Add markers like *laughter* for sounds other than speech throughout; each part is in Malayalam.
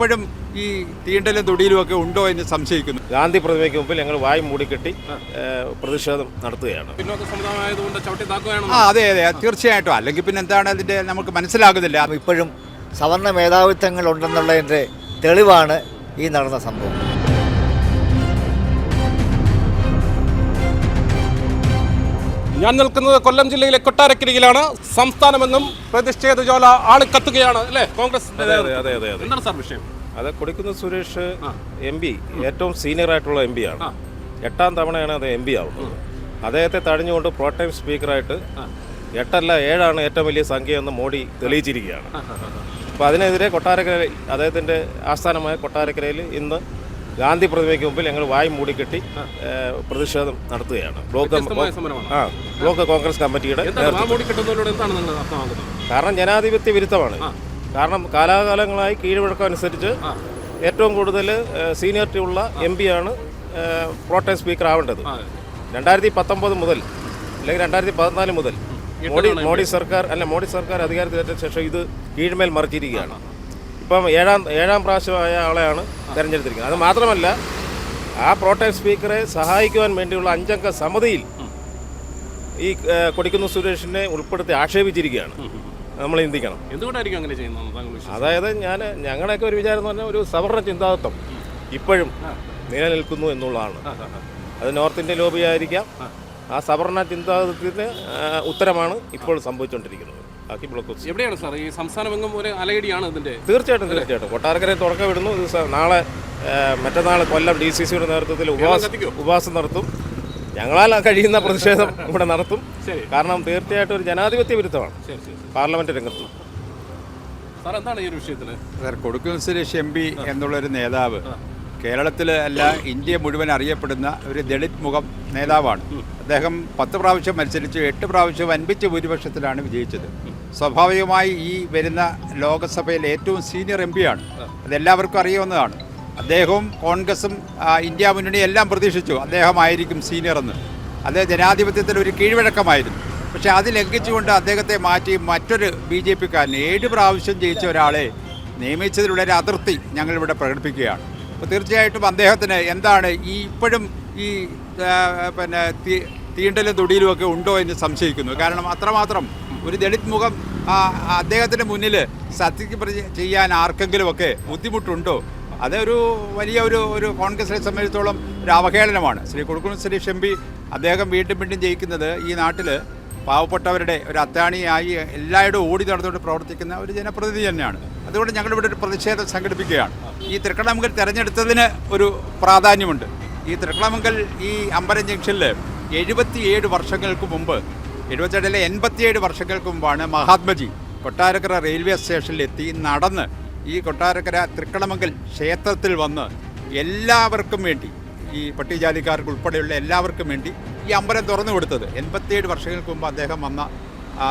ഇപ്പോഴും ഈ തീണ്ടലും തൊടിയിലും ഒക്കെ ഉണ്ടോ എന്ന് സംശയിക്കുന്നു. ഗാന്ധി പ്രതിമയ്ക്ക് മുമ്പിൽ ഞങ്ങൾ വായി മൂടിക്കെട്ടി പ്രതിഷേധം നടത്തുകയാണ്. ആ അതെ അതെ തീർച്ചയായിട്ടും. അല്ലെങ്കിൽ പിന്നെ എന്താണ് അതിന്റെ നമുക്ക് മനസ്സിലാകുന്നില്ല. ഇപ്പോഴും സവർണ മേധാവിത്വങ്ങൾ ഉണ്ടെന്നുള്ളതിന്റെ തെളിവാണ് ഈ നടന്ന സംഭവം. ഞാൻ നിൽക്കുന്നത് കൊല്ലം ജില്ലയിലെ കൊട്ടാരക്കരയിലാണ്. സംസ്ഥാനമെന്നും പ്രതിഷേധ ജ്വാല ആളിക്കത്തുകയാണ് അല്ലേ? കോൺഗ്രസ് അതെ അതെ അതെ അതെ അതെ. എന്താണ് സാർ വിഷയം? അത് കൊടിക്കുന്ന് സുരേഷ് എം പി ഏറ്റവും സീനിയർ ആയിട്ടുള്ള എം പി ആണ്. എട്ടാം തവണയാണ് അത് എം പി ആവുന്നത്. അദ്ദേഹത്തെ തടഞ്ഞുകൊണ്ട് പ്രോട്ടൈം സ്പീക്കറായിട്ട് എട്ടല്ല ഏഴാണ് ഏറ്റവും വലിയ സംഖ്യ എന്ന് മോഡി തെളിയിച്ചിരിക്കുകയാണ്. അപ്പോൾ അതിനെതിരെ കൊട്ടാരക്കര അദ്ദേഹത്തിന്റെ ആസ്ഥാനമായ കൊട്ടാരക്കരയിൽ ഇന്ന് ഗാന്ധി പ്രതിമയ്ക്ക് മുമ്പിൽ ഞങ്ങൾ വായി മൂടിക്കെട്ടി പ്രതിഷേധം നടത്തുകയാണ്. ബ്ലോക്ക് ആ ബ്ലോക്ക് കോൺഗ്രസ് കമ്മിറ്റിയുടെ കാരണം ജനാധിപത്യ വിരുദ്ധമാണ്. കാരണം കാലാകാലങ്ങളായി കീഴ്വഴക്കം അനുസരിച്ച് ഏറ്റവും കൂടുതൽ സീനിയറിറ്റി ഉള്ള എം ആണ് പ്രോട്ടൈം സ്പീക്കർ ആവേണ്ടത് രണ്ടായിരത്തി പത്തൊമ്പത് മുതൽ അല്ലെങ്കിൽ രണ്ടായിരത്തി പതിനാല് മുതൽ മോഡി മോഡി സർക്കാർ അല്ല മോഡി സർക്കാർ അധികാരത്തിലേറ്റ ശേഷം ഇത് കീഴ്മേൽ മറിച്ചിരിക്കുകയാണ്. ഇപ്പം ഏഴാം ഏഴാം പ്രാവശ്യമായ ആളെയാണ് തിരഞ്ഞെടുത്തിരിക്കുന്നത്. അത് മാത്രമല്ല ആ പ്രോട്ടൈം സ്പീക്കറെ സഹായിക്കുവാൻ വേണ്ടിയുള്ള അഞ്ചംഗ സമിതിയിൽ ഈ കൊടിക്കുന്ന സുരേഷിനെ ഉൾപ്പെടുത്തി ആക്ഷേപിച്ചിരിക്കുകയാണ്. നമ്മൾ ചിന്തിക്കണം. എന്തുകൊണ്ടായിരിക്കും അങ്ങനെ ചെയ്യുന്നത് അതായത് ഞാൻ ഞങ്ങളുടെയൊക്കെ ഒരു വിചാരം എന്ന് പറഞ്ഞാൽ ഒരു സവർണ ചിന്താതത്വം ഇപ്പോഴും നിലനിൽക്കുന്നു എന്നുള്ളതാണ്. അത് നോർത്ത് ഇന്ത്യൻ ലോബി ആയിരിക്കാം ആ സവർണ ചിന്താതത്വത്തിന് ഉത്തരമാണ് ഇപ്പോൾ സംഭവിച്ചുകൊണ്ടിരിക്കുന്നത്. ബാക്കി ബ്ലോക്ക് വെച്ചു എവിടെയാണ് സാർ ഈ സംസ്ഥാനമെങ്ങും ഒരു അലയടിയാണ് ഇതിന്റെ? തീർച്ചയായിട്ടും തീർച്ചയായിട്ടും. കൊട്ടാരക്കരയിൽ തുടക്കം വിടുന്നു. ഇത് നാളെ മറ്റന്നാൾ കൊല്ലം ഡി സി സിയുടെ നേതൃത്വത്തിൽ ഉപവാസം നടത്തും. ഞങ്ങളാൽ കഴിയുന്ന പ്രതിഷേധം *laughs* ഇവിടെ നടത്തും. ശരി. കാരണം തീർച്ചയായിട്ടും ഒരു ജനാധിപത്യ വിരുദ്ധമാണ്. പാർലമെന്റ് രംഗത്ത്. സാർ എന്താണ് ഈ ഒരു വിഷയത്തിൽ സാർ കൊടുക്കുന്ന സുരേഷ് എം പി എന്നുള്ളൊരു നേതാവ് കേരളത്തിൽ അല്ല ഇന്ത്യ മുഴുവൻ അറിയപ്പെടുന്ന ഒരു ദളിത് മുഖം നേതാവാണ്. അദ്ദേഹം പത്ത് പ്രാവശ്യം മത്സരിച്ച് എട്ട് പ്രാവശ്യം അൻപിച്ച് ഭൂരിപക്ഷത്തിലാണ് വിജയിച്ചത്. സ്വാഭാവികമായി ഈ വരുന്ന ലോകസഭയിൽ ഏറ്റവും സീനിയർ എം പിയാണ് അതെല്ലാവർക്കും അറിയാവുന്നതാണ്. അദ്ദേഹവും കോൺഗ്രസും ഇന്ത്യ മുന്നണി എല്ലാം പ്രതീക്ഷിച്ചു അദ്ദേഹമായിരിക്കും സീനിയർ എന്ന്. അത് ജനാധിപത്യത്തിൽ ഒരു കീഴ്വഴക്കമായിരുന്നു. പക്ഷേ അത് ലംഘിച്ചുകൊണ്ട് അദ്ദേഹത്തെ മാറ്റി മറ്റൊരു ബി ജെ പിക്കാരൻ ഏഴ് പ്രാവശ്യം ജയിച്ച ഒരാളെ നിയമിച്ചതിലുള്ള ഒരു അതിർത്തി ഞങ്ങളിവിടെ പ്രകടിപ്പിക്കുകയാണ്. അപ്പോൾ തീർച്ചയായിട്ടും അദ്ദേഹത്തിന് എന്താണ് ഈ ഇപ്പോഴും ഈ പിന്നെ തീണ്ടലും തൊടിയിലും ഒക്കെ ഉണ്ടോ എന്ന് സംശയിക്കുന്നു. കാരണം അത്രമാത്രം ഒരു ദളിത് മുഖം അദ്ദേഹത്തിന്റെ മുന്നിൽ സത്യപ്രതി ചെയ്യാൻ ആർക്കെങ്കിലുമൊക്കെ ബുദ്ധിമുട്ടുണ്ടോ? അതൊരു വലിയ ഒരു ഒരു കോൺഗ്രസിനെ സംബന്ധിച്ചിടത്തോളം ഒരു അവഹേളനമാണ്. ശ്രീ കൊടുക്കുന്ന ശ്രീ ഷെമ്പി അദ്ദേഹം വീണ്ടും വീണ്ടും ജയിക്കുന്നത് ഈ നാട്ടിൽ പാവപ്പെട്ടവരുടെ ഒരു അത്താണിയായി എല്ലായിടും ഓടി നടന്നുകൊണ്ട് പ്രവർത്തിക്കുന്ന ഒരു ജനപ്രതിനിധി തന്നെയാണ്. അതുകൊണ്ട് ഞങ്ങളിവിടെ ഒരു പ്രതിഷേധം സംഘടിപ്പിക്കുകയാണ്. ഈ തൃക്കണമംഗൽ തിരഞ്ഞെടുത്തതിന് ഒരു പ്രാധാന്യമുണ്ട്. ഈ തൃക്കണമംഗൽ ഈ അമ്പലം ജംഗ്ഷനിൽ എഴുപത്തിയേഴ് വർഷങ്ങൾക്ക് മുമ്പ് എഴുപത്തിയേഴിലെ എൺപത്തിയേഴ് വർഷങ്ങൾക്ക് മുമ്പാണ് മഹാത്മജി കൊട്ടാരക്കര റെയിൽവേ സ്റ്റേഷനിലെത്തി നടന്ന് ഈ കൊട്ടാരക്കര തൃക്കണമംഗൽ ക്ഷേത്രത്തിൽ വന്ന് എല്ലാവർക്കും വേണ്ടി ഈ പട്ടികജാതിക്കാർക്ക് ഉൾപ്പെടെയുള്ള എല്ലാവർക്കും വേണ്ടി ഈ അമ്പലം തുറന്നു കൊടുത്തത്. എൺപത്തിയേഴ് വർഷങ്ങൾക്ക് മുമ്പ് അദ്ദേഹം വന്ന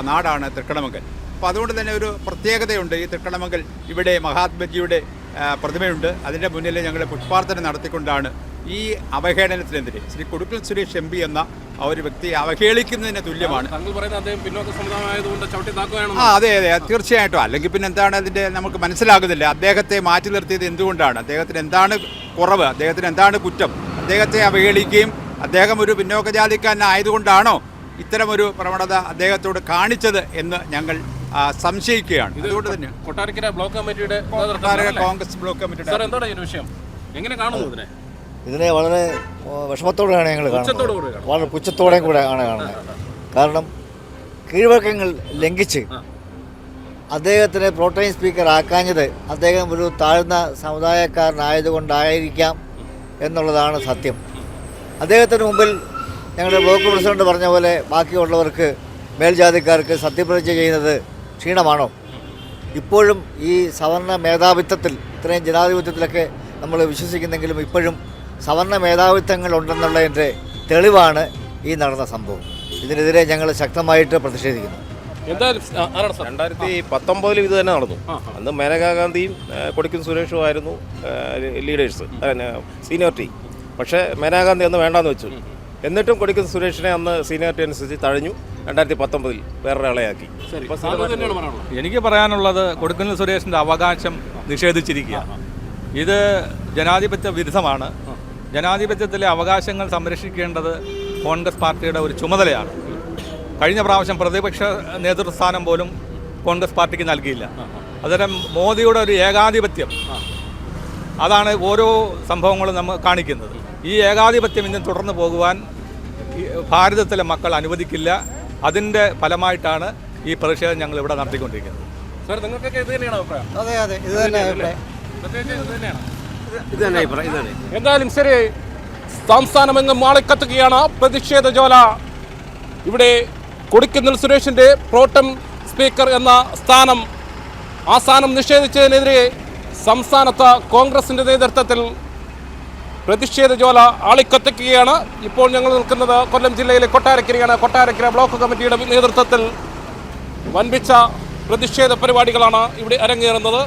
നാടാണ് തൃക്കണമംഗൽ. അപ്പോൾ അതുകൊണ്ട് തന്നെ ഒരു പ്രത്യേകതയുണ്ട് ഈ തൃക്കണമംഗൽ. ഇവിടെ മഹാത്മജിയുടെ പ്രതിമയുണ്ട്. അതിന്റെ മുന്നിൽ ഞങ്ങൾ പുഷ്പാർച്ചന നടത്തിക്കൊണ്ടാണ് ഈ അവഹേളനത്തിനെതിരെ ശ്രീ കൊടുക്കൽ സുരേഷ് എം പി എന്ന ആ ഒരു വ്യക്തിയെ അവഹേളിക്കുന്നതിന് തുല്യമാണ്. താങ്കൾ പറയുന്നത് അദ്ദേഹം പിന്നോക്ക സമുദായമായതുകൊണ്ട് ചവിട്ടി താക്കുകയാണ് ആ അതെ അതെ തീർച്ചയായിട്ടും. അല്ലെങ്കിൽ പിന്നെ എന്താണ് അതിന്റെ നമുക്ക് മനസ്സിലാകുന്നില്ല. അദ്ദേഹത്തെ മാറ്റി നിർത്തിയത് എന്തുകൊണ്ടാണ്? അദ്ദേഹത്തിന് എന്താണ് കുറവ്? അദ്ദേഹത്തിന് എന്താണ് കുറ്റം? അദ്ദേഹത്തെ അവഹേളിക്കുകയും അദ്ദേഹം ഒരു പിന്നോക്ക ജാതിക്കാരനായതുകൊണ്ടാണോ ഇത്തരമൊരു പ്രവണത അദ്ദേഹത്തോട് കാണിച്ചത് എന്ന് ഞങ്ങൾ സംശയിക്കുകയാണ്. അതുകൊണ്ട് തന്നെ കൊട്ടാരക്കര ബ്ലോക്ക് കമ്മിറ്റിയുടെ കോൺഗ്രസ് ബ്ലോക്ക് കമ്മിറ്റിയുടെ എന്താണ് വിഷയം? എങ്ങനെ കാണുന്നു ഇതിനെ? ഇതിനെ വളരെ വിഷമത്തോടെയാണ് ഞങ്ങൾ കാണുന്നത്. വളരെ പുച്ഛത്തോടെയും കൂടെ ആണ് കാണുന്നത് കാരണം കീഴ്വഴക്കങ്ങൾ ലംഘിച്ച് അദ്ദേഹത്തിനെ പ്രോട്ടൈം സ്പീക്കർ ആക്കാഞ്ഞത് അദ്ദേഹം ഒരു താഴ്ന്ന സമുദായക്കാരനായതുകൊണ്ടായിരിക്കാം എന്നുള്ളതാണ് സത്യം. അദ്ദേഹത്തിന് മുമ്പിൽ ഞങ്ങളുടെ ബ്ലോക്ക് പ്രസിഡന്റ് പറഞ്ഞ പോലെ ബാക്കിയുള്ളവർക്ക് മേൽജാതിക്കാർക്ക് സത്യപ്രതിജ്ഞ ചെയ്യുന്നത് ക്ഷീണമാണോ? ഇപ്പോഴും ഈ സവർണ മേധാവിത്വത്തിൽ ഇത്രയും ജനാധിപത്യത്തിലൊക്കെ നമ്മൾ വിശ്വസിക്കുന്നെങ്കിലും ഇപ്പോഴും സവർണ മേധാവിത്വങ്ങൾ ഉണ്ടെന്നുള്ളതിന്റെ തെളിവാണ് ഈ നടന്ന സംഭവം. ഇതിനെതിരെ ഞങ്ങൾ ശക്തമായിട്ട് പ്രതിഷേധിക്കുന്നു. രണ്ടായിരത്തി പത്തൊമ്പതിലും ഇത് തന്നെ നടന്നു. അന്ന് മേനകാ ഗാന്ധിയും കൊടിക്കും സുരേഷും ആയിരുന്നു ലീഡേഴ്സ് സീനിയോറിറ്റി പക്ഷേ മേനകാ ഗാന്ധി അന്ന് വേണ്ടാന്ന് വെച്ചു. എന്നിട്ടും കൊടിക്കും സുരേഷിനെ അന്ന് സീനിയോറിറ്റി അനുസരിച്ച് തഴഞ്ഞു. രണ്ടായിരത്തി പത്തൊമ്പതിൽ വേറൊരാളെയാക്കി. എനിക്ക് പറയാനുള്ളത് കൊടുക്കുന്ന സുരേഷിന്റെ അവകാശം നിഷേധിച്ചിരിക്കുക ഇത് ജനാധിപത്യ വിരുദ്ധമാണ്. ജനാധിപത്യത്തിലെ അവകാശങ്ങൾ സംരക്ഷിക്കേണ്ടത് കോൺഗ്രസ് പാർട്ടിയുടെ ഒരു ചുമതലയാണ്. കഴിഞ്ഞ പ്രാവശ്യം പ്രതിപക്ഷ നേതൃസ്ഥാനം പോലും കോൺഗ്രസ് പാർട്ടിക്ക് നൽകിയില്ല. അന്നേരം മോദിയുടെ ഒരു ഏകാധിപത്യം. അതാണ് ഓരോ സംഭവങ്ങളും നമ്മൾ കാണിക്കുന്നത്. ഈ ഏകാധിപത്യം ഇന്നും തുടർന്ന് പോകുവാൻ ഭാരതത്തിലെ മക്കൾ അനുവദിക്കില്ല. അതിന്റെ ഫലമായിട്ടാണ് ഈ പ്രതിഷേധം ഞങ്ങൾ ഇവിടെ നടത്തിക്കൊണ്ടിരിക്കുന്നത്. സാർ നിങ്ങൾക്കൊക്കെ ഇത് തന്നെയാണ് അഭിപ്രായം? അതെ അതെ. ഇത് തന്നെ അഭിപ്രായം. പ്രത്യേകിച്ച് ഇത് തന്നെയാണ്? ഇത് തന്നെ അഭിപ്രായം ഇത് തന്നെ എന്തായാലും ശരി സംസ്ഥാനമെങ്ങും മാളിക്കത്തുകയാണ് പ്രതിഷേധ ജോല ഇവിടെ കൊടിക്കുന്നിൽ സുരേഷിന്റെ പ്രോട്ടം സ്പീക്കർ എന്ന സ്ഥാനം. ആ സ്ഥാനം നിഷേധിച്ചതിനെതിരെ സംസ്ഥാനത്ത് കോൺഗ്രസിന്റെ നേതൃത്വത്തിൽ പ്രതിഷേധ ജോല ആളിക്കത്തിക്കുകയാണ്. ഇപ്പോൾ ഞങ്ങൾ നിൽക്കുന്നത് കൊല്ലം ജില്ലയിലെ കൊട്ടാരക്കരയാണ്. കൊട്ടാരക്കര ബ്ലോക്ക് കമ്മിറ്റിയുടെ നേതൃത്വത്തിൽ വൻപിച്ച പ്രതിഷേധ പരിപാടികളാണ് ഇവിടെ അരങ്ങേറുന്നത്.